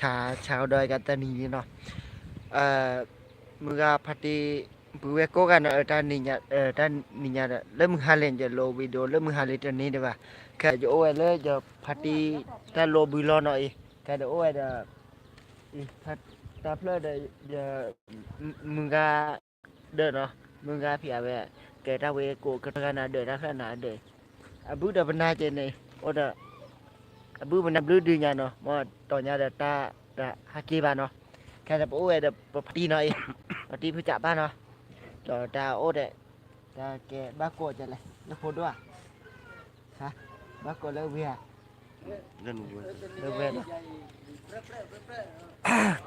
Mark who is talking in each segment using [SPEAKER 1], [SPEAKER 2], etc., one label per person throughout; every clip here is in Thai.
[SPEAKER 1] ชาชาวดอยกันตานีเนาะเอ่อมึงก็พัดดีบุเวโกกันเออตานิญาเออตานิญาเริ่มหาเลนจะโลวิดีโอเริ่มหาเลนตอนนี้ได้ป่ะแค่จะโอ้ยเลยจะพัดดีตาโลบุลอหน่อยแค่จะโอ้ยจะอีพัดตาเพลอเดจะมึงก็เดินเนาะมึงก็พี่อาเวแกตาเวโกกันกันนะเดินนะแค่นาเดินอบุดาบนาเจเนโอเดา abu mana blue du nya no mo to nya da ta da haki ba no ka da po e da pati no e pati phu cha ba no to da o de da ke ba ko ja le no pho do ha ba ko le wi ha
[SPEAKER 2] Nên
[SPEAKER 1] le wi no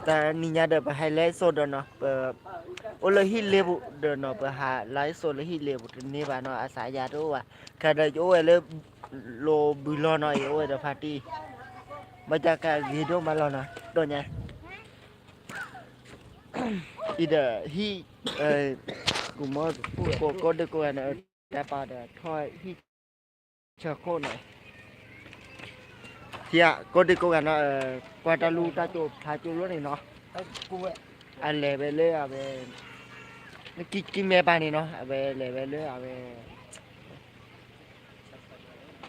[SPEAKER 1] ta ni nya da ba hai le so do no pa o le hi le bu do no pa ha lai so le hi le bu ni ba no asa ya do wa ka da o e le lo bu lo no e o e da pati มาจากการวีดีโอมาแล้วนะตัวเนี้ยอีเดอ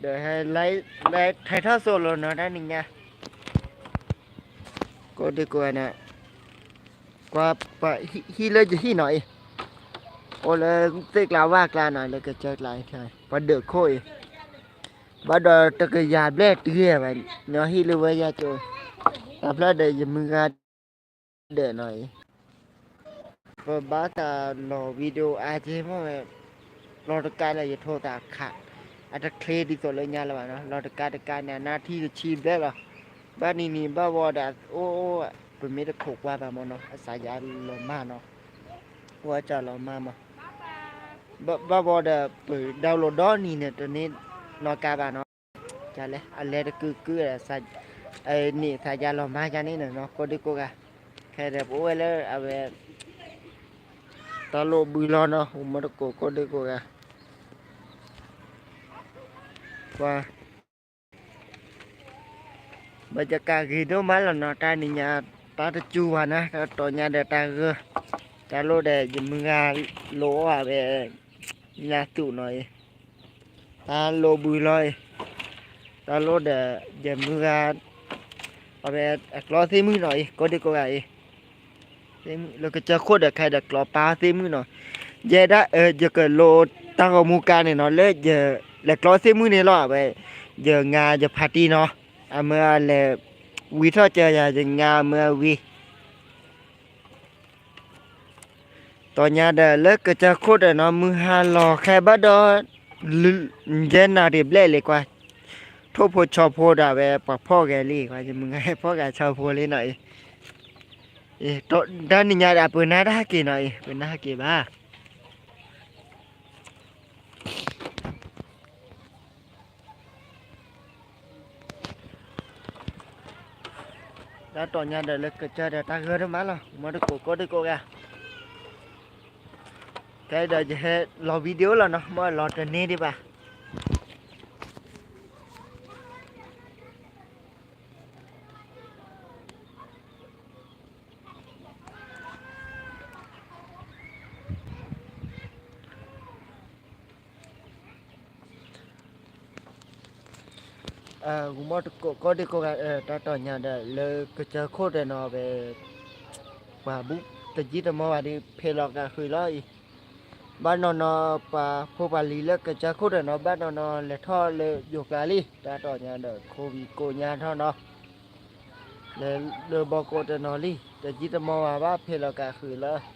[SPEAKER 1] เดี๋ยวให้ไล่ไล่ไททัลโซโลเนาะได้หนึ่งนะก็ดีกว่านะกว่าไปฮีเลยจะฮีหน่อยโอ้เลยตีกล่าวว่ากล้าหน่อยแล้วก็เจอลายใช่ปะเดือค่อยบาดอตะกยาแบลเตี้ยไปเนาะฮีเลยว่ายาโจอับแล้วเดี๋ยวมือกันเดือดหน่อยพอบ้าตาหลอวิดีโออาเจมอเราต้องการอะไรจะโทรตาข่ะ อาจจะเคลดีตัวเลยเนี่ยหรือเล่าเนาะเราจะการจะการเนี่ยหน้าที่จะชีพได้หรอบ้านนี้นี่บ้าวอดาโอ้เป็นม่ได้โขกว่าบ้ามเนาะสายยาลมมาเนาะว่าจะลมมามาบ้าวอดาเปิดดาวโหลดนี่เนี่ยตอนนี้นอกาบาเนาะจะเลยอะไรก็คือคืออาศัยไอ้นี่สายยาลมมาจานี่เนาะก็ดีกว่าแค่เดี๋ยวโอ้ยแล้วเอาไปตลบบุรีเนาะอุมรโกก็ดีกว่า ว่าบรรยากาศคือโนมาแล้วเนาะตานี่เนี่ย ta ta chu vào nè ta tỏ nhà để ta gơ ta lô để dùng mưa ngà lỗ à về nhà tụ nói ta lô bùi lôi ta lô để dùng mưa ngà à về lo thêm mưa nói có đi có vậy thêm lo cái chơi khốt để khai được lo pa thêm mưa nói giờ đã ờ giờ cái lô ta có mua ca này nó lấy giờ là lo thêm mưa này lo về giờ ngà giờ party nó à mưa là วีทอเจออย่าจะงาเมื่อวีตอนนี้เด้อเลิกก็จะโคตรเนาะมือหาลอแค่บัดดอเย็นนาดิบเล่เลยกว่าทุบพชอบโพดาเวปพ่อแกลี่กว่าจะมึงให้พ่อแกชาวโพเลยหน่อยเอ๊ะตอนด้านนี้อย่าปืนหน้าได้กี่หน่อยปืนหน้ากี่บ้า đã tỏ nhà để lực chờ để ta gỡ má là mà được cổ có được cổ gà. cái đời hết. Lò video là nó. Mới lò trên này đi bà. กูมอดก็ได้ก็ตาต่อนนี่ยเด้เลยก็จะโคตรเนอไปว่าบุตะจิตมาว่าดิเพลอกกันคือร้อยบ้านนอนปาพวกปาลีแล้วก็จะโคตรเนอบ้านนอนเลยท่อเลยอยู่กาลีตาต่อนนี้เด้โควิดกูยันท่อเนาะเลยเลบอกโคตรนอะลีต่จิตมาว่าว่าเพลอกกันคือร้อย